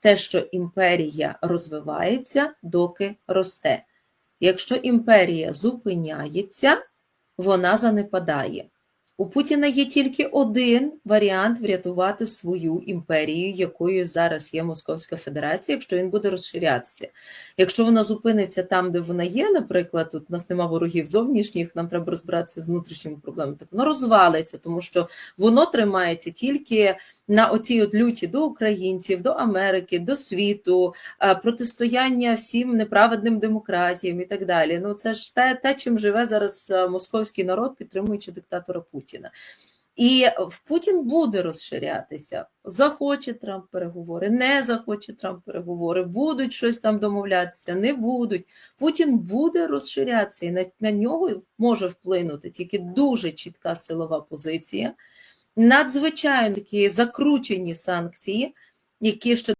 те, що імперія розвивається, доки росте. Якщо імперія зупиняється, вона занепадає. У Путіна є тільки один варіант врятувати свою імперію, якою зараз є Московська Федерація, якщо він буде розширятися. Якщо вона зупиниться там, де вона є, наприклад, тут у нас нема ворогів зовнішніх, нам треба розбиратися з внутрішніми проблемами, так воно розвалиться, тому що воно тримається тільки на оцій от люті до українців, до Америки, до світу, е, протистояння всім неправедним демократіям і так далі. Ну це ж те, те, чим живе зараз е, московський народ, підтримуючи диктатора Путіна. І в Путін буде розширятися. Захоче Трамп переговори, не захоче Трамп переговори, будуть щось там домовлятися, не будуть. Путін буде розширятися, і на, на нього може вплинути тільки дуже чітка силова позиція, надзвичайно такі закручені санкції, які ще